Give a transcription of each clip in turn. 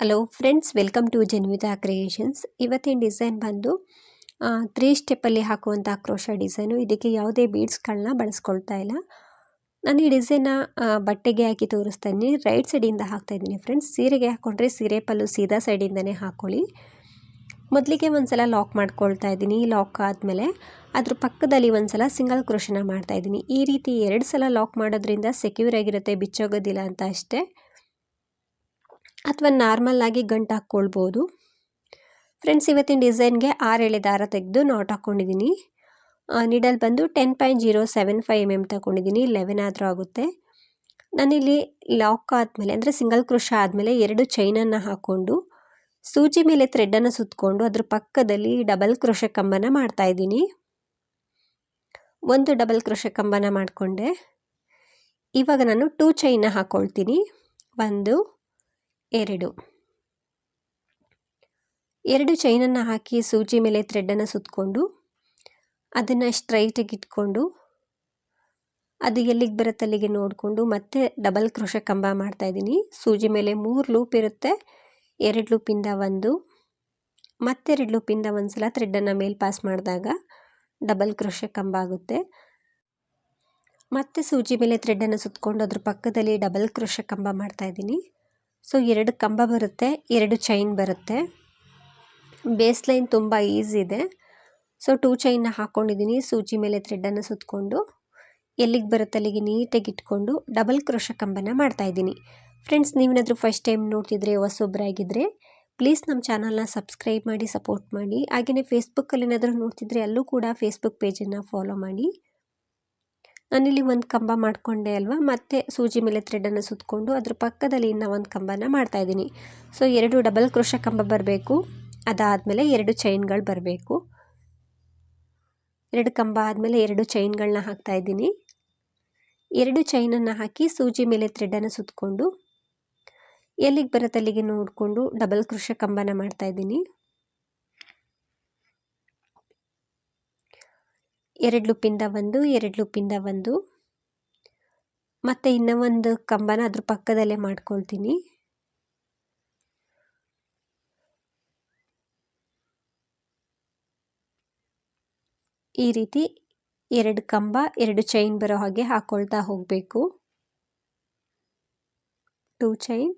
Hello friends welcome to Janvita creations ಇವತ್ತಿನ design ಬಂದು three ಸ್ಟೆಪ್ಪಲ್ಲಿ ಹಾಕುವಂಥ ಕ್ರೋಶ ಡಿಸೈನು ಇದಕ್ಕೆ ಯಾವುದೇ ಬೀಡ್ಸ್ಗಳನ್ನ ಬಳಸ್ಕೊಳ್ತಾ ಇಲ್ಲ. ನಾನು ಈ ಡಿಸೈನ್ನ ಬಟ್ಟೆಗೆ ಹಾಕಿ ತೋರಿಸ್ತಾ ಇದ್ದೀನಿ ರೈಟ್ ಸೈಡಿಂದ ಹಾಕ್ತಾ ಇದ್ದೀನಿ ಫ್ರೆಂಡ್ಸ್ ಸೀರೆಗೆ ಹಾಕ್ಕೊಂಡ್ರೆ ಸೀರೆ ಪಲ್ಲು ಸೀದಾ ಸೈಡಿಂದನೇ ಹಾಕ್ಕೊಳ್ಳಿ ಮೊದಲಿಗೆ ಒಂದು ಸಲ ಲಾಕ್ ಮಾಡ್ಕೊಳ್ತಾ ಇದ್ದೀನಿ. ಲಾಕ್ ಆದಮೇಲೆ ಅದ್ರ ಪಕ್ಕದಲ್ಲಿ ಒಂದು ಸಲ ಸಿಂಗಲ್ ಕ್ರೋಶನ ಮಾಡ್ತಾ ಇದ್ದೀನಿ. ಈ ರೀತಿ ಎರಡು ಸಲ ಲಾಕ್ ಮಾಡೋದ್ರಿಂದ ಸೆಕ್ಯೂರ್ ಆಗಿರುತ್ತೆ, ಬಿಚ್ಚೋಗೋದಿಲ್ಲ ಅಂತ ಅಷ್ಟೇ. ಅಥವಾ ನಾರ್ಮಲ್ಲಾಗಿ ಗಂಟು ಹಾಕ್ಕೊಳ್ಬೋದು. ಫ್ರೆಂಡ್ಸ್ ಇವತ್ತಿನ ಡಿಸೈನ್ಗೆ ಆರು ಎಳೆ ದಾರ ತೆಗೆದು ನಾಟ್ ಹಾಕ್ಕೊಂಡಿದ್ದೀನಿ ನಿಡಲ್ ಬಂದು ten point zero seven five M M ತಗೊಂಡಿದ್ದೀನಿ ಲೆವೆನ್ ಆದರೂ ಆಗುತ್ತೆ. ನಾನಿಲ್ಲಿ ಲಾಕ್ ಆದಮೇಲೆ, ಅಂದರೆ ಸಿಂಗಲ್ ಕ್ರೋಶ ಆದಮೇಲೆ ಎರಡು ಚೈನನ್ನು ಹಾಕ್ಕೊಂಡು, ಸೂಜಿ ಮೇಲೆ ಥ್ರೆಡ್ಡನ್ನು ಸುತ್ತಕೊಂಡು ಅದ್ರ ಪಕ್ಕದಲ್ಲಿ ಡಬಲ್ ಕ್ರೋಶ ಕಂಬನ ಮಾಡ್ತಾಯಿದ್ದೀನಿ ಒಂದು ಡಬಲ್ ಕ್ರೋಶ ಕಂಬನ ಮಾಡಿಕೊಂಡೆ. ಇವಾಗ ನಾನು ಟೂ ಚೈನ ಹಾಕ್ಕೊಳ್ತೀನಿ ಒಂದು ಎರಡು. ಎರಡು ಚೈನನ್ನು ಹಾಕಿ ಸೂಜಿ ಮೇಲೆ ಥ್ರೆಡ್ಡನ್ನು ಸುತ್ತಕೊಂಡು ಅದನ್ನು ಸ್ಟ್ರೈಟಾಗಿ ಇಟ್ಕೊಂಡು, ಅದು ಎಲ್ಲಿಗೆ ಬರುತ್ತೆ ಅಲ್ಲಿಗೆ ನೋಡಿಕೊಂಡು ಮತ್ತೆ ಡಬಲ್ ಕ್ರೋಶ ಕಂಬ ಮಾಡ್ತಾಯಿದ್ದೀನಿ ಸೂಜಿ ಮೇಲೆ ಮೂರು ಲೂಪ್ ಇರುತ್ತೆ, ಎರಡು ಲೂಪಿಂದ ಒಂದು, ಮತ್ತೆರಡು ಲೂಪಿಂದ ಒಂದು ಸಲ ಥ್ರೆಡ್ಡನ್ನು ಮೇಲೆ ಪಾಸ್ ಮಾಡಿದಾಗ ಡಬಲ್ ಕ್ರೋಶ ಕಂಬ ಆಗುತ್ತೆ. ಮತ್ತೆ ಸೂಜಿ ಮೇಲೆ ಥ್ರೆಡ್ಡನ್ನು ಸುತ್ತಕೊಂಡು ಅದ್ರ ಪಕ್ಕದಲ್ಲಿ ಡಬಲ್ ಕ್ರೋಶ ಕಂಬ ಮಾಡ್ತಾಯಿದ್ದೀನಿ ಸೊ, ಎರಡು ಕಂಬ ಬರುತ್ತೆ, ಎರಡು ಚೈನ್ ಬರುತ್ತೆ. ಬೇಸ್ ಲೈನ್ ತುಂಬ ಈಸಿ ಇದೆ. ಸೊ ಟೂ ಚೈನ್ನ ಹಾಕ್ಕೊಂಡಿದ್ದೀನಿ ಸೂಜಿ ಮೇಲೆ ಥ್ರೆಡ್ಡನ್ನು ಸುತ್ತಕೊಂಡು ಎಲ್ಲಿಗೆ ಬರುತ್ತೆ ಅಲ್ಲಿಗೆ ನೀಟಾಗಿ ಇಟ್ಕೊಂಡು ಡಬಲ್ ಕ್ರೋಶ ಕಂಬನ ಮಾಡ್ತಾಯಿದ್ದೀನಿ ಫ್ರೆಂಡ್ಸ್ ನೀವೇನಾದರೂ ಫಸ್ಟ್ ಟೈಮ್ ನೋಡ್ತಿದ್ರೆ ಹೊಸೊಬ್ಬರಾಗಿದ್ದರೆ ಪ್ಲೀಸ್ ನಮ್ಮ ಚಾನಲ್ನ ಸಬ್ಸ್ಕ್ರೈಬ್ ಮಾಡಿ ಸಪೋರ್ಟ್ ಮಾಡಿ. ಹಾಗೆಯೇ ಫೇಸ್ಬುಕ್ಕಲ್ಲಿ ಏನಾದರೂ ನೋಡ್ತಿದ್ರೆ, ಅಲ್ಲೂ ಕೂಡ ಫೇಸ್ಬುಕ್ ಪೇಜನ್ನು ಫಾಲೋ ಮಾಡಿ. ನಾನಿಲ್ಲಿ ಒಂದು ಕಂಬ ಮಾಡಿಕೊಂಡೆ ಅಲ್ವಾ? ಮತ್ತೆ ಸೂಜಿ ಮೇಲೆ ಥ್ರೆಡನ್ನು ಸುತ್ತಕೊಂಡು ಅದ್ರ ಪಕ್ಕದಲ್ಲಿ ಇನ್ನೂ ಒಂದು ಕಂಬನ ಮಾಡ್ತಾಯಿದ್ದೀನಿ ಸೊ ಎರಡು ಡಬಲ್ ಕ್ರೋಶ ಕಂಬ ಬರಬೇಕು. ಅದಾದಮೇಲೆ ಎರಡು ಚೈನ್ಗಳು ಬರಬೇಕು. ಎರಡು ಕಂಬ ಆದಮೇಲೆ ಎರಡು ಚೈನ್ಗಳನ್ನ ಹಾಕ್ತಾಯಿದ್ದೀನಿ ಎರಡು ಚೈನನ್ನು ಹಾಕಿ ಸೂಜಿ ಮೇಲೆ ಥ್ರೆಡನ್ನು ಸುತ್ತಕೊಂಡು ಎಲ್ಲಿಗೆ ಬರುತ್ತೆ ಅಲ್ಲಿಗೆ ನೋಡಿಕೊಂಡು ಡಬಲ್ ಕೃಷ ಕಂಬನ ಮಾಡ್ತಾಯಿದ್ದೀನಿ ಎರಡು ಲೂಪಿಂದ ಒಂದು, ಎರಡು ಲೂಪಿಂದ ಒಂದು. ಮತ್ತು ಇನ್ನೂ ಒಂದು ಕಂಬನ ಅದ್ರ ಪಕ್ಕದಲ್ಲೇ ಮಾಡ್ಕೊಳ್ತೀನಿ. ಈ ರೀತಿ ಎರಡು ಕಂಬ, ಎರಡು ಚೈನ್ ಬರೋ ಹಾಗೆ ಹಾಕ್ಕೊಳ್ತಾ ಹೋಗಬೇಕು. ಟೂ ಚೈನ್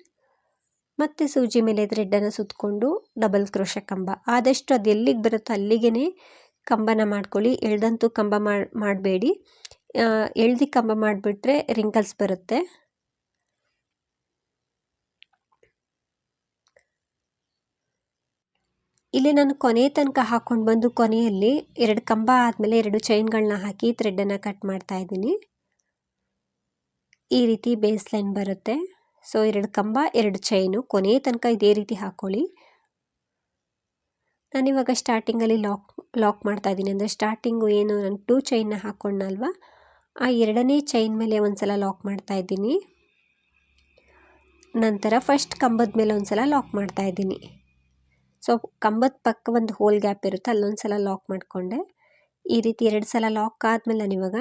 ಮತ್ತು ಸೂಜಿ ಮೇಲೆ ಥ್ರೆಡ್ಡನ್ನು ಸುತ್ತಕೊಂಡು ಡಬಲ್ ಕ್ರೋಶ ಕಂಬ. ಆದಷ್ಟು ಅದು ಎಲ್ಲಿಗೆ ಬರುತ್ತೋ ಅಲ್ಲಿಗೆ ಕಂಬನ ಮಾಡ್ಕೊಳ್ಳಿ. ಎಳ್ದಂತೂ ಕಂಬ ಮಾಡಬೇಡಿ. ಎಳ್ದಿ ಕಂಬ ಮಾಡಿಬಿಟ್ರೆ ರಿಂಕಲ್ಸ್ ಬರುತ್ತೆ. ಇಲ್ಲಿ ನಾನು ಕೊನೆ ತನಕ ಹಾಕ್ಕೊಂಡು ಬಂದು ಕೊನೆಯಲ್ಲಿ ಎರಡು ಕಂಬ ಆದಮೇಲೆ ಎರಡು ಚೈನ್ಗಳನ್ನ ಹಾಕಿ ಥ್ರೆಡ್ಡನ್ನು ಕಟ್ ಮಾಡ್ತಾ ಇದ್ದೀನಿ. ಈ ರೀತಿ ಬೇಸ್ ಲೈನ್ ಬರುತ್ತೆ. ಸೊ ಎರಡು ಕಂಬ, ಎರಡು ಚೈನು ಕೊನೆ ತನಕ ಇದೇ ರೀತಿ ಹಾಕ್ಕೊಳ್ಳಿ ನಾನಿವಾಗ ಸ್ಟಾರ್ಟಿಂಗಲ್ಲಿ ಲಾಕ್ ಲಾಕ್ ಮಾಡ್ತಾ ಇದ್ದೀನಿ. ಅಂದರೆ ಸ್ಟಾರ್ಟಿಂಗು ಏನು ನಾನು ಟೂ ಚೈನ್ನ ಹಾಕ್ಕೊಂಡಲ್ವ ಆ ಎರಡನೇ ಚೈನ್ ಮೇಲೆ ಒಂದು ಸಲ ಲಾಕ್ ಮಾಡ್ತಾ ಇದ್ದೀನಿ. ನಂತರ ಫಸ್ಟ್ ಕಂಬದ ಮೇಲೆ ಒಂದು ಸಲ ಲಾಕ್ ಮಾಡ್ತಾ ಇದ್ದೀನಿ. ಸೊ ಕಂಬದ ಪಕ್ಕ ಒಂದು ಹೋಲ್ ಗ್ಯಾಪ್ ಇರುತ್ತೆ ಅಲ್ಲೊಂದು ಸಲ ಲಾಕ್ ಮಾಡಿಕೊಂಡೆ. ಈ ರೀತಿ ಎರಡು ಸಲ ಲಾಕ್ ಆದಮೇಲೆ ನಾನಿವಾಗ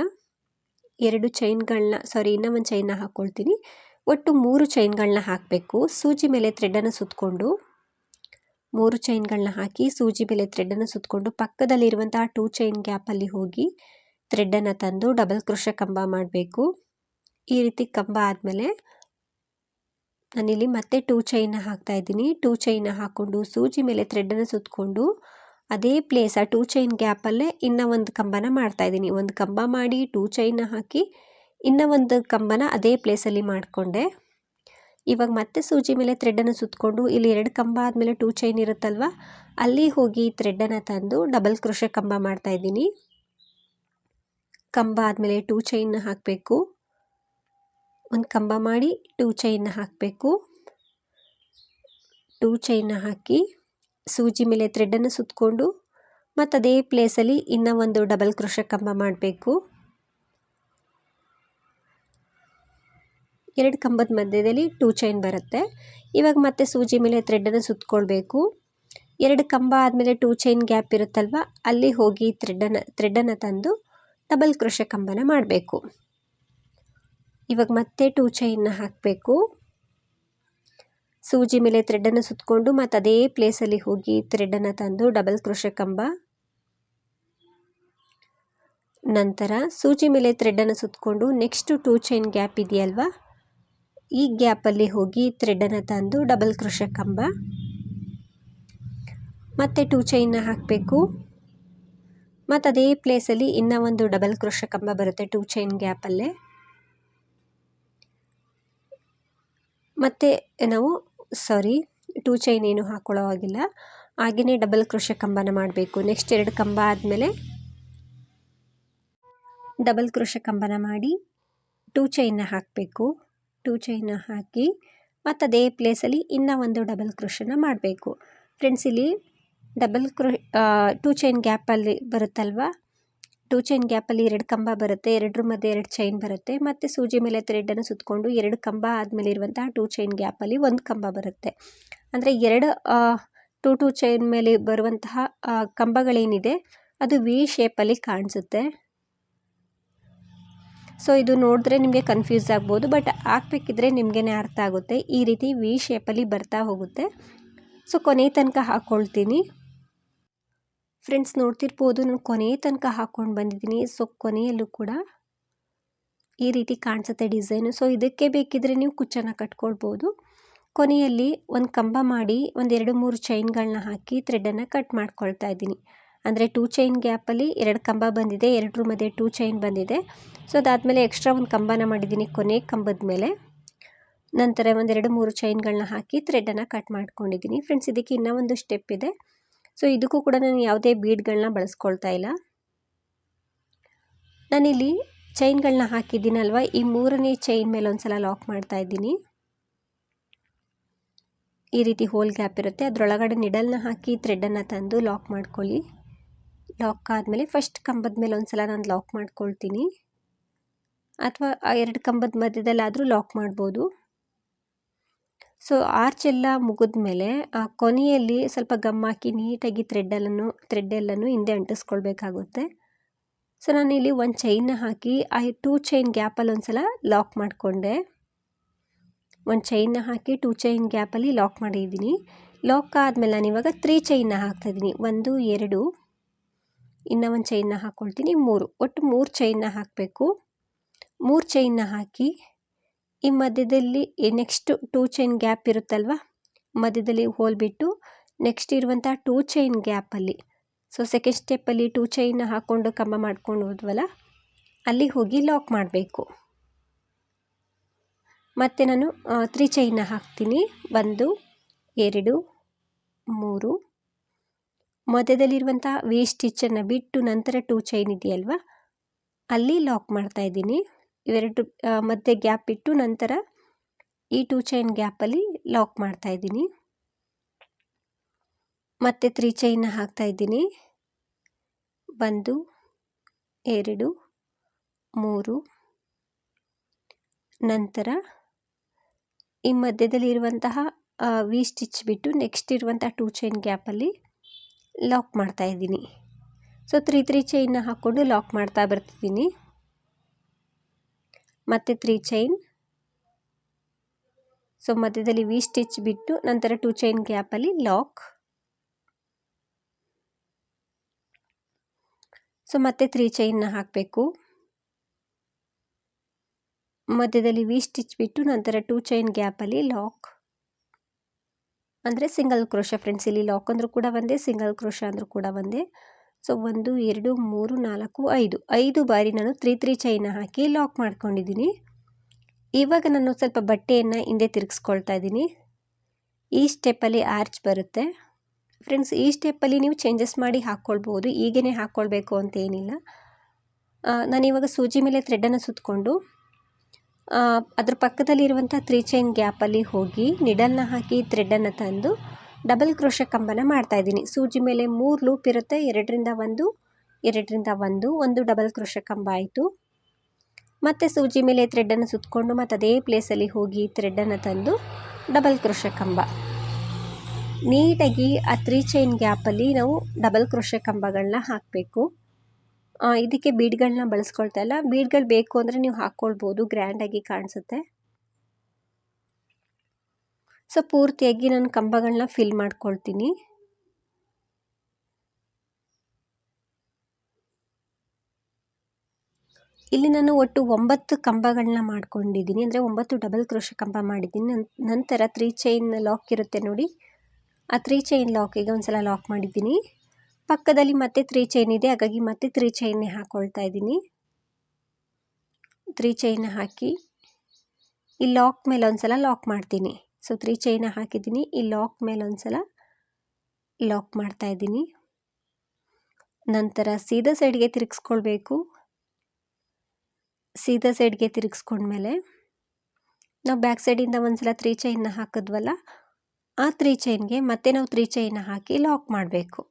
ಎರಡು ಚೈನ್ಗಳನ್ನ ಸಾರಿ ಇನ್ನೂ ಒಂದು ಚೈನ್ನ ಹಾಕ್ಕೊಳ್ತೀನಿ ಒಟ್ಟು ಮೂರು ಚೈನ್ಗಳನ್ನ ಹಾಕಬೇಕು. ಸೂಜಿ ಮೇಲೆ ಥ್ರೆಡನ್ನು ಸುತ್ತಕೊಂಡು ಮೂರು ಚೈನ್ಗಳನ್ನ ಹಾಕಿ ಸೂಜಿ ಮೇಲೆ ಥ್ರೆಡ್ಡನ್ನು ಸುತ್ತಕೊಂಡು ಪಕ್ಕದಲ್ಲಿರುವಂತಹ ಟೂ ಚೈನ್ ಗ್ಯಾಪಲ್ಲಿ ಹೋಗಿ ಥ್ರೆಡ್ಡನ್ನು ತಂದು ಡಬಲ್ ಕೃಷ ಕಂಬ ಮಾಡಬೇಕು. ಈ ರೀತಿ ಕಂಬ ಆದಮೇಲೆ ನಾನಿಲ್ಲಿ ಮತ್ತೆ ಟೂ ಚೈನ ಹಾಕ್ತಾ ಇದ್ದೀನಿ. ಟೂ ಚೈನ ಹಾಕ್ಕೊಂಡು ಸೂಜಿ ಮೇಲೆ ಥ್ರೆಡ್ಡನ್ನು ಸುತ್ತಕೊಂಡು ಅದೇ ಪ್ಲೇಸ್ ಆ ಟೂ ಚೈನ್ ಗ್ಯಾಪಲ್ಲೇ ಇನ್ನೂ ಒಂದು ಕಂಬನ ಮಾಡ್ತಾ ಇದ್ದೀನಿ. ಒಂದು ಕಂಬ ಮಾಡಿ ಟೂ ಚೈನ ಹಾಕಿ ಇನ್ನೂ ಒಂದು ಕಂಬನ ಅದೇ ಪ್ಲೇಸಲ್ಲಿ ಮಾಡಿಕೊಂಡೆ. ಇವಾಗ ಮತ್ತೆ ಸೂಜಿ ಮೇಲೆ ಥ್ರೆಡ್ಡನ್ನು ಸುತ್ತಕೊಂಡು ಇಲ್ಲಿ ಎರಡು ಕಂಬ ಆದಮೇಲೆ ಟೂ ಚೈನ್ ಇರುತ್ತಲ್ವ? ಅಲ್ಲಿ ಹೋಗಿ ಥ್ರೆಡ್ಡನ್ನು ತಂದು ಡಬಲ್ ಕ್ರೋಶೆ ಕಂಬ ಮಾಡ್ತಾ ಇದ್ದೀನಿ. ಕಂಬ ಆದಮೇಲೆ ಟೂ ಚೈನ್ನ ಹಾಕಬೇಕು. ಒಂದು ಕಂಬ ಮಾಡಿ ಟೂ ಚೈನ್ ಹಾಕಬೇಕು. ಟೂ ಚೈನ್ ಹಾಕಿ ಸೂಜಿ ಮೇಲೆ ಥ್ರೆಡ್ಡನ್ನು ಸುತ್ತಕೊಂಡು ಮತ್ತು ಅದೇ ಪ್ಲೇಸಲ್ಲಿ ಇನ್ನೂ ಒಂದು ಡಬಲ್ ಕ್ರೋಶ ಕಂಬ ಮಾಡಬೇಕು. ಎರಡು ಕಂಬದ ಮಧ್ಯದಲ್ಲಿ ಟೂ ಚೈನ್ ಬರುತ್ತೆ. ಇವಾಗ ಮತ್ತೆ ಸೂಜಿ ಮೇಲೆ ಥ್ರೆಡ್ಡನ್ನು ಸುತ್ತಕೊಳ್ಬೇಕು ಎರಡು ಕಂಬ ಆದಮೇಲೆ ಟೂ ಚೈನ್ ಗ್ಯಾಪ್ ಇರುತ್ತಲ್ವ, ಅಲ್ಲಿ ಹೋಗಿ ಥ್ರೆಡ್ಡನ್ನು ಥ್ರೆಡ್ಡನ್ನು ತಂದು ಡಬಲ್ ಕ್ರೋಶ ಕಂಬನ ಮಾಡಬೇಕು. ಇವಾಗ ಮತ್ತೆ ಟೂ ಚೈನ್ನ ಹಾಕಬೇಕು. ಸೂಜಿ ಮೇಲೆ ಥ್ರೆಡನ್ನು ಸುತ್ತಕೊಂಡು ಮತ್ತು ಅದೇ ಪ್ಲೇಸಲ್ಲಿ ಹೋಗಿ ಥ್ರೆಡನ್ನು ತಂದು ಡಬಲ್ ಕ್ರೋಶ ಕಂಬ. ನಂತರ ಸೂಜಿ ಮೇಲೆ ಥ್ರೆಡನ್ನು ಸುತ್ತಕೊಂಡು ನೆಕ್ಸ್ಟು ಟೂ ಚೈನ್ ಗ್ಯಾಪ್ ಇದೆಯಲ್ವಾ ಈ ಗ್ಯಾಪಲ್ಲಿ ಹೋಗಿ ಥ್ರೆಡನ್ನು ತಂದು ಡಬಲ್ ಕ್ರೋಶ ಕಂಬ. ಮತ್ತು ಟೂ ಚೈನ್ನ ಹಾಕಬೇಕು. ಮತ್ತು ಅದೇ ಪ್ಲೇಸಲ್ಲಿ ಇನ್ನೂ ಒಂದು ಡಬಲ್ ಕ್ರೋಶ ಕಂಬ ಬರುತ್ತೆ ಟೂ ಚೈನ್ ಗ್ಯಾಪಲ್ಲೇ. ಮತ್ತು ನಾವು ಸಾರಿ ಟೂ ಚೈನ್ ಏನು ಹಾಕ್ಕೊಳ್ಳೋ ಹಾಗಿಲ್ಲ. ಹಾಗೆಯೇ ಡಬಲ್ ಕ್ರೋಶ ಕಂಬನ ಮಾಡಬೇಕು. ನೆಕ್ಸ್ಟ್ ಎರಡು ಕಂಬ ಆದಮೇಲೆ ಡಬಲ್ ಕ್ರೋಶ ಕಂಬನ ಮಾಡಿ ಟೂ ಚೈನ್ನ ಹಾಕಬೇಕು. ಟೂ ಚೈನ ಹಾಕಿ ಮತ್ತು ಅದೇ ಪ್ಲೇಸಲ್ಲಿ ಇನ್ನೂ ಒಂದು ಡಬಲ್ ಕ್ರೋಶನ ಮಾಡಬೇಕು. ಫ್ರೆಂಡ್ಸ್, ಇಲ್ಲಿ ಡಬಲ್ ಕ್ರೋ ಟೂ ಚೈನ್ ಗ್ಯಾಪಲ್ಲಿ ಬರುತ್ತಲ್ವ? ಟೂ ಚೈನ್ ಗ್ಯಾಪಲ್ಲಿ ಎರಡು ಕಂಬ ಬರುತ್ತೆ, ಎರಡರ ಮಧ್ಯೆ ಎರಡು ಚೈನ್ ಬರುತ್ತೆ, ಮತ್ತು ಸೂಜಿ ಮೇಲೆ ಥ್ರೆಡನ್ನು ಸುತ್ತಕೊಂಡು ಎರಡು ಕಂಬ ಆದಮೇಲೆ ಇರುವಂತಹ ಟೂ ಚೈನ್ ಗ್ಯಾಪಲ್ಲಿ ಒಂದು ಕಂಬ ಬರುತ್ತೆ. ಅಂದರೆ ಎರಡು ಟೂ ಟೂ ಚೈನ್ ಮೇಲೆ ಬರುವಂತಹ ಕಂಬಗಳೇನಿದೆ, ಅದು ವಿ ಶೇಪಲ್ಲಿ ಕಾಣಿಸುತ್ತೆ. ಸೊ ಇದು ನೋಡಿದ್ರೆ ನಿಮಗೆ ಕನ್ಫ್ಯೂಸ್ ಆಗ್ಬೋದು ಬಟ್ ಹಾಕ್ಬೇಕಿದ್ರೆ ನಿಮಗೇ ಅರ್ಥ ಆಗುತ್ತೆ. ಈ ರೀತಿ ವಿ ಶೇಪಲ್ಲಿ ಬರ್ತಾ ಹೋಗುತ್ತೆ. ಸೊ ಕೊನೆ ತನಕ ಹಾಕ್ಕೊಳ್ತೀನಿ ಫ್ರೆಂಡ್ಸ್ ನೋಡ್ತಿರ್ಬೋದು, ನಾನು ಕೊನೆ ತನಕ ಹಾಕ್ಕೊಂಡು ಬಂದಿದ್ದೀನಿ. ಸೊ ಕೊನೆಯಲ್ಲೂ ಕೂಡ ಈ ರೀತಿ ಕಾಣಿಸುತ್ತೆ ಡಿಸೈನು ಸೊ ಇದಕ್ಕೆ ಬೇಕಿದ್ರೆ ನೀವು ಕುಚ್ಚನ್ನು ಕಟ್ಕೊಳ್ಬೋದು. ಕೊನೆಯಲ್ಲಿ ಒಂದು ಕಂಬ ಮಾಡಿ ಒಂದೆರಡು ಮೂರು ಚೈನ್ಗಳನ್ನ ಹಾಕಿ ಥ್ರೆಡನ್ನು ಕಟ್ ಮಾಡ್ಕೊಳ್ತಾ ಇದ್ದೀನಿ. ಅಂದರೆ ಟೂ ಚೈನ್ ಗ್ಯಾಪಲ್ಲಿ ಎರಡು ಕಂಬ ಬಂದಿದೆ, ಎರಡರ ಮಧ್ಯೆ ಟೂ ಚೈನ್ ಬಂದಿದೆ. ಸೊ ಅದಾದಮೇಲೆ ಎಕ್ಸ್ಟ್ರಾ ಒಂದು ಕಂಬನ ಮಾಡಿದ್ದೀನಿ ಕೊನೆ ಕಂಬದ ಮೇಲೆ. ನಂತರ ಒಂದೆರಡು ಮೂರು ಚೈನ್ಗಳನ್ನ ಹಾಕಿ ಥ್ರೆಡನ್ನು ಕಟ್ ಮಾಡ್ಕೊಂಡಿದ್ದೀನಿ. ಫ್ರೆಂಡ್ಸ್ ಇದಕ್ಕೆ ಇನ್ನೂ ಒಂದು ಸ್ಟೆಪ್ ಇದೆ. ಸೊ ಇದಕ್ಕೂ ಕೂಡ ನಾನು ಯಾವುದೇ ಬೀಡ್ಗಳನ್ನ ಬಳಸ್ಕೊಳ್ತಾ ಇಲ್ಲ. ನಾನಿಲ್ಲಿ ಚೈನ್ಗಳನ್ನ ಹಾಕಿದ್ದೀನಲ್ವ? ಈ ಮೂರನೇ ಚೈನ್ ಮೇಲೆ ಒಂದು ಸಲ ಲಾಕ್ ಮಾಡ್ತಾ ಇದ್ದೀನಿ. ಈ ರೀತಿ ಹೋಲ್ ಗ್ಯಾಪ್ ಇರುತ್ತೆ. ಅದರೊಳಗಡೆ ನಿಡಲ್ನ ಹಾಕಿ ಥ್ರೆಡನ್ನು ತಂದು ಲಾಕ್ ಮಾಡ್ಕೊಳ್ಳಿ. ಲಾಕ್ ಆದಮೇಲೆ ಫಸ್ಟ್ ಕಂಬದ ಮೇಲೆ ಒಂದು ಸಲ ನಾನು ಲಾಕ್ ಮಾಡ್ಕೊಳ್ತೀನಿ. ಅಥವಾ ಎರಡು ಕಂಬದ ಮಧ್ಯದಲ್ಲಾದರೂ ಲಾಕ್ ಮಾಡ್ಬೋದು. ಸೊ ಆರ್ಚ್ ಎಲ್ಲ ಮುಗಿದ ಮೇಲೆ ಆ ಕೊನೆಯಲ್ಲಿ ಸ್ವಲ್ಪ ಗಮ್ ಹಾಕಿ ನೀಟಾಗಿ ಥ್ರೆಡ್ಡಲ್ಲನ್ನು ಥ್ರೆಡ್ಡೆಲ್ಲನ್ನು ಹಿಂದೆ ಅಂಟಿಸ್ಕೊಳ್ಬೇಕಾಗುತ್ತೆ. ಸೊ ಇಲ್ಲಿ ಒಂದು ಚೈನ್ನ ಹಾಕಿ, ಆ ಟೂ ಚೈನ್ ಗ್ಯಾಪಲ್ಲಿ ಒಂದು ಸಲ ಲಾಕ್ ಮಾಡಿಕೊಂಡೆ. ಒಂದು ಚೈನ್ನ ಹಾಕಿ ಟೂ ಚೈನ್ ಗ್ಯಾಪಲ್ಲಿ ಲಾಕ್ ಮಾಡಿದ್ದೀನಿ. ಲಾಕ್ ಆದಮೇಲೆ ನಾನು ಇವಾಗ ತ್ರೀ ಚೈನ್ನ ಹಾಕ್ತಾಯಿದ್ದೀನಿ ಒಂದು, ಎರಡು. ಇನ್ನೂ ಒಂದು ಚೈನ್ನ ಹಾಕ್ಕೊಳ್ತೀನಿ ಮೂರು. ಒಟ್ಟು ಮೂರು ಚೈನ್ನ ಹಾಕಬೇಕು. ಮೂರು ಚೈನ್ನ ಹಾಕಿ, ಈ ಮಧ್ಯದಲ್ಲಿ ನೆಕ್ಸ್ಟ್ ಟೂ ಚೈನ್ ಗ್ಯಾಪ್ ಇರುತ್ತಲ್ವ? ಮಧ್ಯದಲ್ಲಿ ಹೋಲ್ ಬಿಟ್ಟು ನೆಕ್ಸ್ಟ್ ಇರುವಂಥ ಟೂ ಚೈನ್ ಗ್ಯಾಪಲ್ಲಿ ಸೊ ಸೆಕೆಂಡ್ ಸ್ಟೆಪ್ಪಲ್ಲಿ ಟೂ ಚೈನ್ನ ಹಾಕ್ಕೊಂಡು ಕಂಬ ಮಾಡ್ಕೊಂಡು ಹೋದ್ವಲ್ಲ? ಅಲ್ಲಿ ಹೋಗಿ ಲಾಕ್ ಮಾಡಬೇಕು. ಮತ್ತು ನಾನು ತ್ರೀ ಚೈನ್ನ ಹಾಕ್ತೀನಿ. ಒಂದು, ಎರಡು, ಮೂರು ಮಧ್ಯದಲ್ಲಿರುವಂಥ ವಿ ಸ್ಟಿಚ್ಚನ್ನು ಬಿಟ್ಟು ನಂತರ ಟೂ ಚೈನ್ ಇದೆಯಲ್ವ? ಅಲ್ಲಿ ಲಾಕ್ ಮಾಡ್ತಾ ಇದ್ದೀನಿ. ಇವೆರಡು ಮಧ್ಯೆ ಗ್ಯಾಪ್ ಇಟ್ಟು ನಂತರ ಈ ಟೂ ಚೈನ್ ಗ್ಯಾಪಲ್ಲಿ ಲಾಕ್ ಮಾಡ್ತಾ ಇದ್ದೀನಿ. ಮತ್ತೆ ತ್ರೀ ಚೈನ್ನ ಹಾಕ್ತಾ ಇದ್ದೀನಿ. ಒಂದು, ಎರಡು, ಮೂರು, ನಂತರ ಈ ಮಧ್ಯದಲ್ಲಿ ಇರುವಂತಹ ವಿ ಸ್ಟಿಚ್ ಬಿಟ್ಟು ನೆಕ್ಸ್ಟ್ ಇರುವಂಥ ಟೂ ಚೈನ್ ಗ್ಯಾಪಲ್ಲಿ ಲಾಕ್ ಮಾಡ್ತಾ ಇದ್ದೀನಿ. ಸೊ ತ್ರೀ ತ್ರೀ ಚೈನ್ನ ಹಾಕ್ಕೊಂಡು ಲಾಕ್ ಮಾಡ್ತಾ ಬರ್ತಿದ್ದೀನಿ. ಮತ್ತು ತ್ರೀ ಚೈನ್ ಸೊ ಮಧ್ಯದಲ್ಲಿ ವಿ ಸ್ಟಿಚ್ ಬಿಟ್ಟು ನಂತರ ಟೂ ಚೈನ್ ಗ್ಯಾಪಲ್ಲಿ ಲಾಕ್ ಸೊ ಮತ್ತೆ ತ್ರೀ ಚೈನ್ನ ಹಾಕಬೇಕು. ಮಧ್ಯದಲ್ಲಿ ವಿ ಸ್ಟಿಚ್ ಬಿಟ್ಟು ನಂತರ ಟೂ ಚೈನ್ ಗ್ಯಾಪಲ್ಲಿ ಲಾಕ್ ಅಂದರೆ ಸಿಂಗಲ್ ಕ್ರೋಶ ಫ್ರೆಂಡ್ಸ್, ಇಲ್ಲಿ ಲಾಕ್ ಅಂದರೂ ಕೂಡ ಒಂದೇ, ಸಿಂಗಲ್ ಕ್ರೋಶ ಅಂದರೂ ಕೂಡ ಒಂದೇ. ಸೊ ಒಂದು, ಎರಡು, ಮೂರು, ನಾಲ್ಕು, ಐದು. ಐದು ಬಾರಿ ನಾನು ತ್ರೀ ತ್ರೀ ಚೈನ ಹಾಕಿ ಲಾಕ್ ಮಾಡ್ಕೊಂಡಿದ್ದೀನಿ. ಇವಾಗ ನಾನು ಸ್ವಲ್ಪ ಬಟ್ಟೆಯನ್ನು ಹಿಂದೆ ತಿರುಗಿಸ್ಕೊಳ್ತಾ ಇದ್ದೀನಿ. ಈ ಸ್ಟೆಪ್ಪಲ್ಲಿ ಆರ್ಚ್ ಬರುತ್ತೆ. ಫ್ರೆಂಡ್ಸ್ ಈ ಸ್ಟೆಪ್ಪಲ್ಲಿ ನೀವು ಚೇಂಜಸ್ ಮಾಡಿ ಹಾಕ್ಕೊಳ್ಬೋದು. ಈಗೇ ಹಾಕ್ಕೊಳ್ಬೇಕು ಅಂತ ಏನಿಲ್ಲ. ನಾನಿವಾಗ ಸೂಜಿ ಮೇಲೆ ಥ್ರೆಡನ್ನು ಸುತ್ತಕೊಂಡು ಅದ್ರ ಪಕ್ಕದಲ್ಲಿರುವಂಥ ತ್ರೀ ಚೈನ್ ಗ್ಯಾಪಲ್ಲಿ ಹೋಗಿ ನಿಡಲ್ನ ಹಾಕಿ ಥ್ರೆಡ್ಡನ್ನು ತಂದು ಡಬಲ್ ಕ್ರೋಶ ಕಂಬನ ಮಾಡ್ತಾ ಇದ್ದೀನಿ. ಸೂಜಿ ಮೇಲೆ ಮೂರು ಲೂಪ್ ಇರುತ್ತೆ. ಎರಡರಿಂದ ಒಂದು ಎರಡರಿಂದ ಒಂದು ಒಂದು ಡಬಲ್ ಕ್ರೋಶ ಕಂಬ ಆಯಿತು. ಮತ್ತು ಸೂಜಿ ಮೇಲೆ ಥ್ರೆಡ್ಡನ್ನು ಸುತ್ತಕೊಂಡು ಮತ್ತು ಅದೇ ಪ್ಲೇಸಲ್ಲಿ ಹೋಗಿ ಥ್ರೆಡ್ಡನ್ನು ತಂದು ಡಬಲ್ ಕ್ರೋಶ ಕಂಬ. ನೀಟಾಗಿ ಆ ತ್ರೀ ಚೈನ್ ಗ್ಯಾಪಲ್ಲಿ ನಾವು ಡಬಲ್ ಕ್ರೋಶ ಕಂಬಗಳನ್ನ ಹಾಕಬೇಕು. ಇದಕ್ಕೆ ಬೀಡ್ಗಳನ್ನ ಬಳಸ್ಕೊಳ್ತಾ ಇಲ್ಲ. ಬೀಡ್ಗಳು ಬೇಕು ಅಂದರೆ ನೀವು ಹಾಕ್ಕೊಳ್ಬೋದು. ಗ್ರ್ಯಾಂಡಾಗಿ ಕಾಣಿಸುತ್ತೆ. ಸೊ, ಪೂರ್ತಿಯಾಗಿ ನಾನು ಕಂಬಗಳನ್ನ ಫಿಲ್ ಮಾಡ್ಕೊಳ್ತೀನಿ. ಇಲ್ಲಿ ನಾನು ಒಟ್ಟು ಒಂಬತ್ತು ಕಂಬಗಳನ್ನ ಮಾಡ್ಕೊಂಡಿದ್ದೀನಿ. ಅಂದರೆ ಒಂಬತ್ತು ಡಬಲ್ ಕ್ರೋಶ ಕಂಬ ಮಾಡಿದ್ದೀನಿ. ನಂತರ ತ್ರೀ ಚೈನ್ ಲಾಕ್ ಇರುತ್ತೆ ನೋಡಿ. ಆ ತ್ರೀ ಚೈನ್ ಲಾಕಿಗೆ ಒಂದು ಸಲ ಲಾಕ್ ಮಾಡಿದ್ದೀನಿ. ಪಕ್ಕದಲ್ಲಿ ಮತ್ತೆ ತ್ರೀ ಚೈನ್ ಇದೆ. ಹಾಗಾಗಿ ಮತ್ತೆ ತ್ರೀ ಚೈನ್ನೇ ಹಾಕ್ಕೊಳ್ತಾ ಇದ್ದೀನಿ. ತ್ರೀ ಚೈನ್ ಹಾಕಿ ಈ ಲಾಕ್ ಮೇಲೆ ಒಂದು ಸಲ ಲಾಕ್ ಮಾಡ್ತೀನಿ ಸೊ ತ್ರೀ ಚೈನ ಹಾಕಿದ್ದೀನಿ. ಈ ಲಾಕ್ ಮೇಲೆ ಒಂದು ಸಲ ಲಾಕ್ ಮಾಡ್ತಾ ಇದ್ದೀನಿ. ನಂತರ ಸೀದಾ ಸೈಡ್ಗೆ ತಿರುಗಿಸ್ಕೊಳ್ಬೇಕು. ಸೀದಾ ಸೈಡ್ಗೆ ತಿರುಗಿಸ್ಕೊಂಡ್ಮೇಲೆ ನಾವು ಬ್ಯಾಕ್ ಸೈಡಿಂದ ಒಂದು ಸಲ ತ್ರೀ ಚೈನ್ನ ಹಾಕಿದ್ವಲ್ಲ, ಆ ತ್ರೀ ಚೈನ್ಗೆ ಮತ್ತೆ ನಾವು ತ್ರೀ ಚೈನ್ನ ಹಾಕಿ ಲಾಕ್ ಮಾಡಬೇಕು.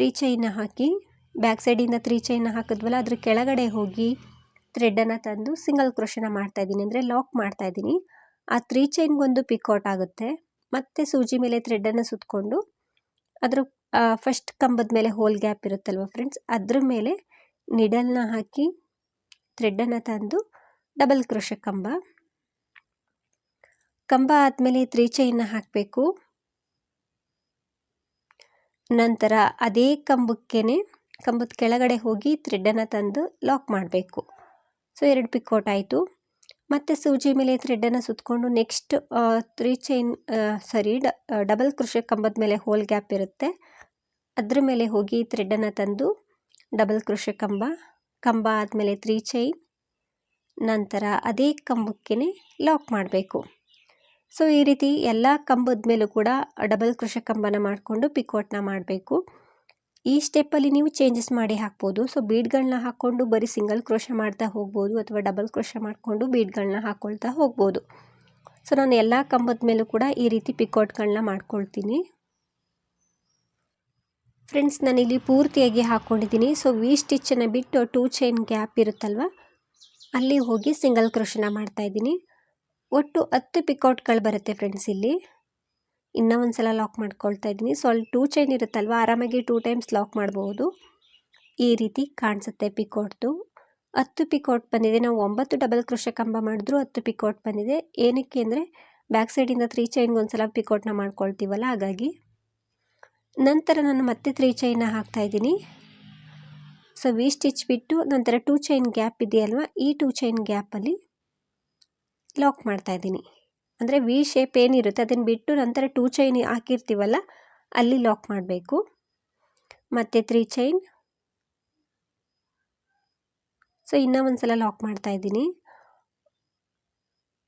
ತ್ರೀ ಚೈನ್ನ ಹಾಕಿ, ಬ್ಯಾಕ್ ಸೈಡಿಂದ ತ್ರೀ ಚೈನ್ನ ಹಾಕಿದ್ವಲ್ಲ, ಅದ್ರ ಕೆಳಗಡೆ ಹೋಗಿ ಥ್ರೆಡ್ಡನ್ನು ತಂದು ಸಿಂಗಲ್ ಕ್ರೋಶನ ಮಾಡ್ತಾ ಇದ್ದೀನಿ. ಅಂದರೆ ಲಾಕ್ ಮಾಡ್ತಾ ಇದ್ದೀನಿ. ಆ ತ್ರೀ ಚೈನ್ಗೊಂದು ಪಿಕೌಟ್ ಆಗುತ್ತೆ. ಮತ್ತು ಸೂಜಿ ಮೇಲೆ ಥ್ರೆಡ್ಡನ್ನು ಸುತ್ತಕೊಂಡು ಅದ್ರ ಫಸ್ಟ್ ಕಂಬದ ಮೇಲೆ ಹೋಲ್ ಗ್ಯಾಪ್ ಇರುತ್ತಲ್ವ ಫ್ರೆಂಡ್ಸ್ ಅದ್ರ ಮೇಲೆ ನಿಡಲ್ನ ಹಾಕಿ ಥ್ರೆಡ್ಡನ್ನು ತಂದು ಡಬಲ್ ಕ್ರೋಶ ಕಂಬ. ಕಂಬ ಆದಮೇಲೆ ತ್ರೀ ಚೈನ್ನ ಹಾಕಬೇಕು. ನಂತರ ಅದೇ ಕಂಬಕ್ಕೆ ಕಂಬದ ಕೆಳಗಡೆ ಹೋಗಿ ಥ್ರೆಡ್ಡನ್ನು ತಂದು ಲಾಕ್ ಮಾಡಬೇಕು. ಸೊ, ಎರಡು ಪಿಕ್ಕೋಟ್ ಆಯಿತು. ಮತ್ತು ಸೂಜಿ ಮೇಲೆ ಥ್ರೆಡ್ಡನ್ನು ಸುತ್ತಕೊಂಡು next three chain sorry double crochet ಕಂಬದ ಮೇಲೆ ಹೋಲ್ ಗ್ಯಾಪ್ ಇರುತ್ತೆ. ಅದ್ರ ಮೇಲೆ ಹೋಗಿ ಥ್ರೆಡ್ಡನ್ನು ತಂದು ಡಬಲ್ ಕೃಷಿ ಕಂಬ ಕಂಬ ಆದಮೇಲೆ ತ್ರೀ ಚೈನ್ ನಂತರ ಅದೇ ಕಂಬಕ್ಕೆ ಲಾಕ್ ಮಾಡಬೇಕು. ಸೊ, ಈ ರೀತಿ ಎಲ್ಲ ಕಂಬದ ಮೇಲೂ ಕೂಡ ಡಬಲ್ ಕೃಷ ಕಂಬನ ಮಾಡಿಕೊಂಡು ಪಿಕೋಟ್ನ ಮಾಡಬೇಕು. ಈ ಸ್ಟೆಪ್ಪಲ್ಲಿ ನೀವು ಚೇಂಜಸ್ ಮಾಡಿ ಹಾಕ್ಬೋದು. ಸೊ ಬೀಡ್ಗಳನ್ನ ಹಾಕ್ಕೊಂಡು ಬರೀ ಸಿಂಗಲ್ ಕ್ರೋಶ ಮಾಡ್ತಾ ಹೋಗ್ಬೋದು ಅಥವಾ ಡಬಲ್ ಕ್ರೋಶ ಮಾಡಿಕೊಂಡು ಬೀಡ್ಗಳನ್ನ ಹಾಕ್ಕೊಳ್ತಾ ಹೋಗ್ಬೋದು. ಸೊ, ನಾನು ಎಲ್ಲ ಕಂಬದ ಮೇಲೂ ಕೂಡ ಈ ರೀತಿ ಪಿಕೋಟ್ಗಳನ್ನ ಮಾಡ್ಕೊಳ್ತೀನಿ. ಫ್ರೆಂಡ್ಸ್ ನಾನಿಲ್ಲಿ ಪೂರ್ತಿಯಾಗಿ ಹಾಕ್ಕೊಂಡಿದ್ದೀನಿ ಸೊ ವಿ ಸ್ಟಿಚ್ಚನ್ನು ಬಿಟ್ಟು ಟೂ ಚೈನ್ ಗ್ಯಾಪ್ ಇರುತ್ತಲ್ವ? ಅಲ್ಲಿ ಹೋಗಿ ಸಿಂಗಲ್ ಕ್ರೋಶನ ಮಾಡ್ತಾ ಇದ್ದೀನಿ. ಒಟ್ಟು ಹತ್ತು ಪಿಕೌಟ್ಗಳು ಬರುತ್ತೆ ಫ್ರೆಂಡ್ಸ್ ಇಲ್ಲಿ. ಇನ್ನೂ ಒಂದು ಸಲ ಲಾಕ್ ಮಾಡ್ಕೊಳ್ತಾ ಇದ್ದೀನಿ. ಸೊ ಅಲ್ಲಿ ಟೂ ಚೈನ್ ಇರುತ್ತಲ್ವ? ಆರಾಮಾಗಿ ಟೂ ಟೈಮ್ಸ್ ಲಾಕ್ ಮಾಡ್ಬೋದು. ಈ ರೀತಿ ಕಾಣಿಸುತ್ತೆ ಪಿಕೋಟ್ದು ಹತ್ತು ಪಿಕೋಟ್ ಬಂದಿದೆ. ನಾವು ಒಂಬತ್ತು ಡಬಲ್ ಕ್ರೋಶ ಕಂಬ ಮಾಡಿದ್ರು ಹತ್ತು ಪಿಕೋಟ್ ಬಂದಿದೆ. ಏನಕ್ಕೆ ಅಂದರೆ ಬ್ಯಾಕ್ ಸೈಡಿಂದ ತ್ರೀ ಚೈನ್ಗೆ ಒಂದು ಸಲ ಪಿಕೋಟ್ನ ಮಾಡ್ಕೊಳ್ತೀವಲ್ಲ, ಹಾಗಾಗಿ. ನಂತರ ನಾನು ಮತ್ತೆ ತ್ರೀ ಚೈನ್ನ ಹಾಕ್ತಾಯಿದ್ದೀನಿ ಸೊ ವಿ ಸ್ಟಿಚ್ ಬಿಟ್ಟು ನಂತರ ಟೂ ಚೈನ್ ಗ್ಯಾಪ್ ಇದೆಯಲ್ವ? ಈ ಟೂ ಚೈನ್ ಗ್ಯಾಪಲ್ಲಿ ಲಾಕ್ ಮಾಡ್ತಾ ಇದ್ದೀನಿ. ಅಂದರೆ ವಿ ಶೇಪ್ ಏನಿರುತ್ತೆ ಅದನ್ನು ಬಿಟ್ಟು ನಂತರ ಟೂ ಚೈನ್ ಹಾಕಿರ್ತೀವಲ್ಲ, ಅಲ್ಲಿ ಲಾಕ್ ಮಾಡಬೇಕು. ಮತ್ತು ತ್ರೀ ಚೈನ್ ಸೊ ಇನ್ನೂ ಒಂದು ಸಲ ಲಾಕ್ ಮಾಡ್ತಾ ಇದ್ದೀನಿ.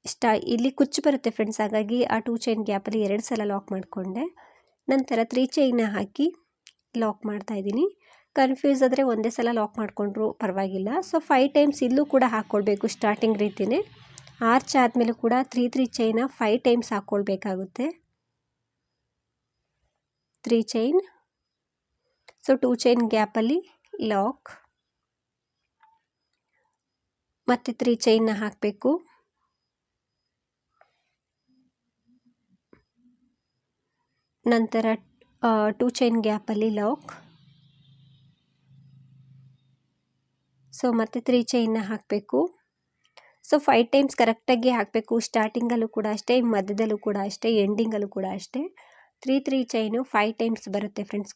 ಇಷ್ಟ ಇಲ್ಲಿ ಕುಚ್ಚು ಬರುತ್ತೆ ಫ್ರೆಂಡ್ಸ್ ಹಾಗಾಗಿ ಆ ಟೂ ಚೈನ್ ಗ್ಯಾಪಲ್ಲಿ ಎರಡು ಸಲ ಲಾಕ್ ಮಾಡಿಕೊಂಡೆ. ನಂತರ ತ್ರೀ ಚೈನ್ನ ಹಾಕಿ ಲಾಕ್ ಮಾಡ್ತಾ ಇದ್ದೀನಿ. ಕನ್ಫ್ಯೂಸ್ ಆದರೆ ಒಂದೇ ಸಲ ಲಾಕ್ ಮಾಡಿಕೊಂಡ್ರು ಪರವಾಗಿಲ್ಲ. ಸೊ ಫೈವ್ ಟೈಮ್ಸ್ ಇಲ್ಲೂ ಕೂಡ ಹಾಕ್ಕೊಳ್ಬೇಕು ಸ್ಟಾರ್ಟಿಂಗ್ ರೀತಿಯೇ ಆರ್ಚ್ ಆದಮೇಲೆ ಕೂಡ three three chain five times ಹಾಕ್ಕೊಳ್ಬೇಕಾಗುತ್ತೆ three chain so two chain ಗ್ಯಾಪಲ್ಲಿ ಲಾಕ್ ಮತ್ತು ತ್ರೀ ಚೈನ್ನ ಹಾಕಬೇಕು. ನಂತರ ಟೂ ಚೈನ್ ಗ್ಯಾಪಲ್ಲಿ ಲಾಕ್ ಸೊ ಮತ್ತೆ ತ್ರೀ ಚೈನ್ನ ಹಾಕಬೇಕು. ಸೊ ಫೈವ್ ಟೈಮ್ಸ್ ಕರೆಕ್ಟಾಗಿ ಹಾಕಬೇಕು. ಸ್ಟಾರ್ಟಿಂಗಲ್ಲೂ ಕೂಡ ಅಷ್ಟೇ, ಮಧ್ಯದಲ್ಲೂ ಕೂಡ ಅಷ್ಟೇ ಎಂಡಿಂಗಲ್ಲೂ ಕೂಡ ಅಷ್ಟೇ. Three three chain five times ಬರುತ್ತೆ ಫ್ರೆಂಡ್ಸ್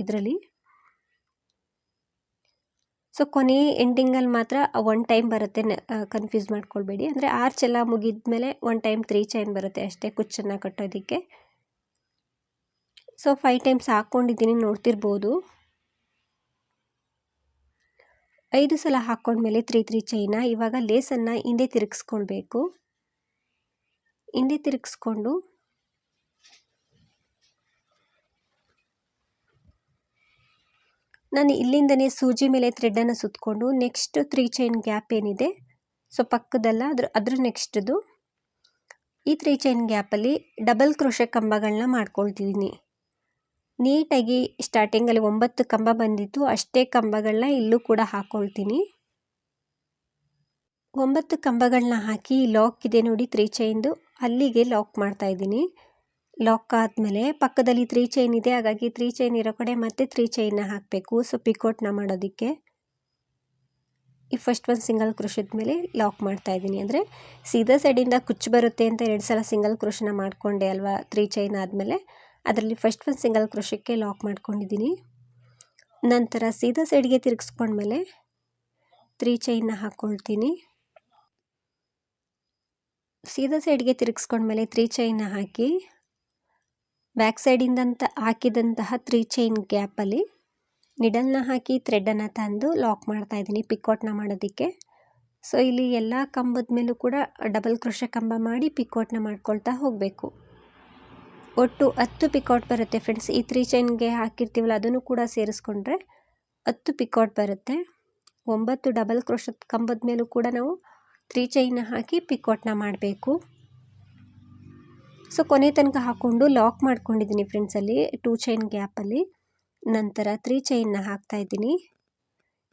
ಇದರಲ್ಲಿ. ಸೊ ಕೊನೆ ಎಂಡಿಂಗಲ್ಲಿ ಮಾತ್ರ ಒನ್ ಟೈಮ್ ಬರುತ್ತೆ ಕನ್ಫ್ಯೂಸ್ ಮಾಡ್ಕೊಳ್ಬೇಡಿ. ಅಂದರೆ ಆರ್ಚ್ ಎಲ್ಲ ಮುಗಿದ ಮೇಲೆ ಒನ್ ಟೈಮ್ ತ್ರೀ ಚೈನ್ ಬರುತ್ತೆ ಅಷ್ಟೇ ಕುಚ್ಚನ್ನು ಕಟ್ಟೋದಕ್ಕೆ. ಸೊ ಫೈವ್ ಟೈಮ್ಸ್ ಹಾಕ್ಕೊಂಡಿದ್ದೀನಿ ನೋಡ್ತಿರ್ಬೋದು. ಐದು ಸಲ ಹಾಕ್ಕೊಂಡ್ಮೇಲೆ ತ್ರೀ ತ್ರೀ ಚೈನ, ಇವಾಗ ಲೇಸನ್ನು ಹಿಂದೆ ತಿರುಗಿಸ್ಕೊಳ್ಬೇಕು. ಹಿಂದೆ ತಿರುಗಿಸ್ಕೊಂಡು ನಾನು ಇಲ್ಲಿಂದನೇ ಸೂಜಿ ಮೇಲೆ ಥ್ರೆಡ್ಡನ್ನು ಸುತ್ತಕೊಂಡು ನೆಕ್ಸ್ಟ್ ತ್ರೀ ಚೈನ್ ಗ್ಯಾಪ್ ಏನಿದೆ, ಸೊ ಪಕ್ಕದಲ್ಲ ಅದ್ರ ಅದ್ರ ನೆಕ್ಸ್ಟ್ದು ಈ ತ್ರೀ ಚೈನ್ ಗ್ಯಾಪಲ್ಲಿ ಡಬಲ್ ಕ್ರೋಶೆ ಕಂಬಗಳನ್ನ ಮಾಡ್ಕೊಳ್ತಿದ್ದೀನಿ. ನೀಟಾಗಿ ಸ್ಟಾರ್ಟಿಂಗಲ್ಲಿ ಒಂಬತ್ತು ಕಂಬ ಬಂದಿತ್ತು. ಅಷ್ಟೇ ಕಂಬಗಳನ್ನ ಇಲ್ಲೂ ಕೂಡ ಹಾಕ್ಕೊಳ್ತೀನಿ ಒಂಬತ್ತು ಕಂಬಗಳನ್ನ ಹಾಕಿ ಲಾಕ್ ಇದೆ ನೋಡಿ ತ್ರೀ ಚೈನ್ದು ಅಲ್ಲಿಗೆ ಲಾಕ್ ಮಾಡ್ತಾ ಇದ್ದೀನಿ. ಲಾಕ್ ಆದಮೇಲೆ ಪಕ್ಕದಲ್ಲಿ ತ್ರೀ ಚೈನ್ ಇದೆ. ಹಾಗಾಗಿ ತ್ರೀ ಚೈನ್ ಇರೋ ಕಡೆ ಮತ್ತೆ ತ್ರೀ ಚೈನ್ನ ಹಾಕಬೇಕು. ಸೊ ಪಿಕೋಟ್ನ ಮಾಡೋದಕ್ಕೆ. ಈ ಫಸ್ಟ್ ಒಂದು ಸಿಂಗಲ್ ಕ್ರೋಶದ ಮೇಲೆ ಲಾಕ್ ಮಾಡ್ತಾ ಇದ್ದೀನಿ. ಅಂದರೆ ಸೀದಾ ಸೈಡಿಂದ ಕುಚ್ಚು ಬರುತ್ತೆ ಅಂತ ಎರಡು ಸಲ ಸಿಂಗಲ್ ಕ್ರೋಶನ ಮಾಡಿಕೊಂಡೆ ಅಲ್ವಾ ತ್ರೀ ಚೈನ್ ಆದಮೇಲೆ. ಅದರಲ್ಲಿ ಫಸ್ಟ್ ಒಂದು ಸಿಂಗಲ್ ಕ್ರೋಶಕ್ಕೆ ಲಾಕ್ ಮಾಡ್ಕೊಂಡಿದ್ದೀನಿ. ನಂತರ ಸೀದಾ ಸೈಡ್ಗೆ ತಿರುಗಿಸ್ಕೊಂಡ್ಮೇಲೆ ತ್ರೀ ಚೈನ್ನ ಹಾಕ್ಕೊಳ್ತೀನಿ ಸೀದಾ ಸೈಡ್ಗೆ ತಿರುಗಿಸ್ಕೊಂಡ್ಮೇಲೆ ತ್ರೀ ಚೈನ್ನ ಹಾಕಿ ಬ್ಯಾಕ್ ಸೈಡಿಂದಂತ ಹಾಕಿದಂತಹ ತ್ರೀ ಚೈನ್ ಗ್ಯಾಪಲ್ಲಿ ನಿಡಲ್ನ ಹಾಕಿ ಥ್ರೆಡನ್ನು ತಂದು ಲಾಕ್ ಮಾಡ್ತಾ ಇದ್ದೀನಿ ಪಿಕೋಟ್ನ ಮಾಡೋದಕ್ಕೆ. ಸೊ ಇಲ್ಲಿ ಎಲ್ಲ ಕಂಬದ ಮೇಲೂ ಕೂಡ ಡಬಲ್ ಕ್ರೋಶ ಕಂಬ ಮಾಡಿ ಪಿಕೋಟ್ನ ಮಾಡ್ಕೊಳ್ತಾ ಹೋಗಬೇಕು. ಒಟ್ಟು ಹತ್ತು ಪಿಕಾಟ್ ಬರುತ್ತೆ ಫ್ರೆಂಡ್ಸ್ ಈ ತ್ರೀ ಚೈನ್ಗೆ ಹಾಕಿರ್ತೀವಲ್ಲ, ಅದನ್ನು ಕೂಡ ಸೇರಿಸ್ಕೊಂಡ್ರೆ ಹತ್ತು ಪಿಕಾಟ್ ಬರುತ್ತೆ. ಒಂಬತ್ತು ಡಬಲ್ ಕ್ರೋಶದ ಕಂಬದ ಮೇಲೂ ಕೂಡ ನಾವು ತ್ರೀ ಚೈನ್ನ ಹಾಕಿ ಪಿಕೋಟ್ನ ಮಾಡಬೇಕು. ಸೊ ಕೊನೆ ತನಕ ಹಾಕ್ಕೊಂಡು ಲಾಕ್ ಮಾಡ್ಕೊಂಡಿದ್ದೀನಿ ಫ್ರೆಂಡ್ಸಲ್ಲಿ ಟೂ ಚೈನ್ ಗ್ಯಾಪಲ್ಲಿ ನಂತರ ತ್ರೀ ಚೈನ್ನ ಹಾಕ್ತಾ ಇದ್ದೀನಿ.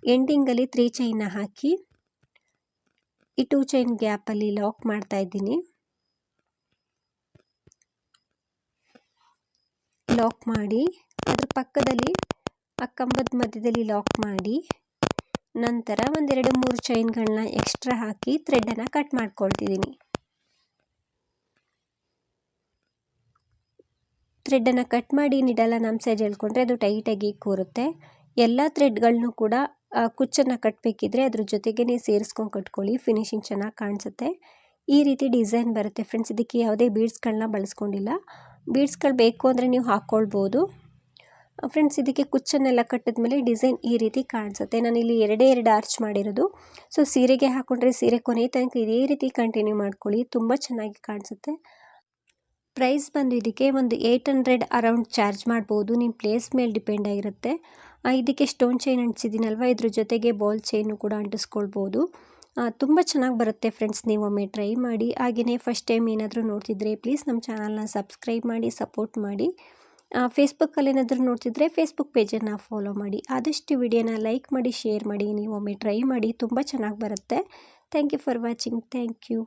ಎಂಡಿಂಗಲ್ಲಿ ತ್ರೀ ಚೈನ್ನ ಹಾಕಿ ಈ ಟೂ ಚೈನ್ ಗ್ಯಾಪಲ್ಲಿ ಲಾಕ್ ಮಾಡ್ತಾ ಇದ್ದೀನಿ. ಲಾಕ್ ಮಾಡಿ ಅದ್ರ ಪಕ್ಕದಲ್ಲಿ ಆ ಕಂಬದ ಮಧ್ಯದಲ್ಲಿ ಲಾಕ್ ಮಾಡಿ, ನಂತರ ಒಂದೆರಡು ಮೂರು ಚೈನ್ಗಳನ್ನ ಎಕ್ಸ್ಟ್ರಾ ಹಾಕಿ ಥ್ರೆಡನ್ನು ಕಟ್ ಮಾಡ್ಕೊಳ್ತಿದ್ದೀನಿ ಥ್ರೆಡನ್ನು ಕಟ್ ಮಾಡಿ ನಿಡಲ್ಲ ನಮ್ಮ ಸೈಜ್ ಹೇಳ್ಕೊಂಡ್ರೆ ಅದು ಟೈಟಾಗಿ ಕೂರುತ್ತೆ. ಎಲ್ಲ ಥ್ರೆಡ್ಗಳನ್ನೂ ಕೂಡ ಕುಚ್ಚನ್ನು ಕಟ್ಟಬೇಕಿದ್ರೆ ಅದ್ರ ಜೊತೆಗೇ ಸೇರಿಸ್ಕೊಂಡು ಕಟ್ಕೊಳ್ಳಿ ಫಿನಿಶಿಂಗ್ ಚೆನ್ನಾಗಿ ಕಾಣಿಸುತ್ತೆ. ಈ ರೀತಿ ಡಿಸೈನ್ ಬರುತ್ತೆ. ಫ್ರೆಂಡ್ಸ್ ಇದಕ್ಕೆ ಯಾವುದೇ ಬೀಡ್ಸ್ಗಳನ್ನ ಬಳಸ್ಕೊಂಡಿಲ್ಲ. ಬೀಡ್ಸ್ಗಳು ಬೇಕು ಅಂದರೆ ನೀವು ಹಾಕ್ಕೊಳ್ಬೋದು. ಫ್ರೆಂಡ್ಸ್, ಇದಕ್ಕೆ ಕುಚ್ಚನ್ನೆಲ್ಲ ಕಟ್ಟಿದ್ಮೇಲೆ ಡಿಸೈನ್ ಈ ರೀತಿ ಕಾಣಿಸುತ್ತೆ. ನಾನು ಇಲ್ಲಿ ಎರಡೇ ಎರಡು ಆರ್ಚ್ ಮಾಡಿರೋದು. ಸೊ, ಸೀರೆಗೆ ಹಾಕ್ಕೊಂಡ್ರೆ ಸೀರೆ ಕೊನೆ ತನಕ ಇದೇ ರೀತಿ ಕಂಟಿನ್ಯೂ ಮಾಡ್ಕೊಳ್ಳಿ. ತುಂಬ ಚೆನ್ನಾಗಿ ಕಾಣಿಸುತ್ತೆ. ಪ್ರೈಸ್ ಬಂದು ಇದಕ್ಕೆ ಒಂದು ಏಯ್ಟ್ ಹಂಡ್ರೆಡ್ ಅರೌಂಡ್ ಚಾರ್ಜ್ ಮಾಡ್ಬೋದು. ನಿಮ್ಮ ಪ್ಲೇಸ್ ಮೇಲೆ ಡಿಪೆಂಡ್ ಆಗಿರುತ್ತೆ. ಇದಕ್ಕೆ ಸ್ಟೋನ್ ಚೈನ್ ಅಂಟಿಸಿದ್ದೀನಲ್ವ? ಇದ್ರ ಜೊತೆಗೆ ಬಾಲ್ ಚೈನು ಕೂಡ ಅಂಟಿಸ್ಕೊಳ್ಬೋದು. ತುಂಬ ಚೆನ್ನಾಗಿ ಬರುತ್ತೆ ಫ್ರೆಂಡ್ಸ್ ನೀವೊಮ್ಮೆ ಟ್ರೈ ಮಾಡಿ. ಹಾಗೆಯೇ ಫಸ್ಟ್ ಟೈಮ್ ಏನಾದರೂ ನೋಡ್ತಿದ್ರೆ ಪ್ಲೀಸ್ ನಮ್ಮ ಚಾನಲ್ನ ಸಬ್ಸ್ಕ್ರೈಬ್ ಮಾಡಿ ಸಪೋರ್ಟ್ ಮಾಡಿ. ಫೇಸ್ಬುಕ್ಕಲ್ಲಿ ಏನಾದರೂ ನೋಡ್ತಿದ್ರೆ ಫೇಸ್ಬುಕ್ ಪೇಜನ್ನು ಫಾಲೋ ಮಾಡಿ. ಆದಷ್ಟು ವಿಡಿಯೋನ ಲೈಕ್ ಮಾಡಿ ಶೇರ್ ಮಾಡಿ ನೀವೊಮ್ಮೆ ಟ್ರೈ ಮಾಡಿ, ತುಂಬ ಚೆನ್ನಾಗಿ ಬರುತ್ತೆ. Thank you for watching thank you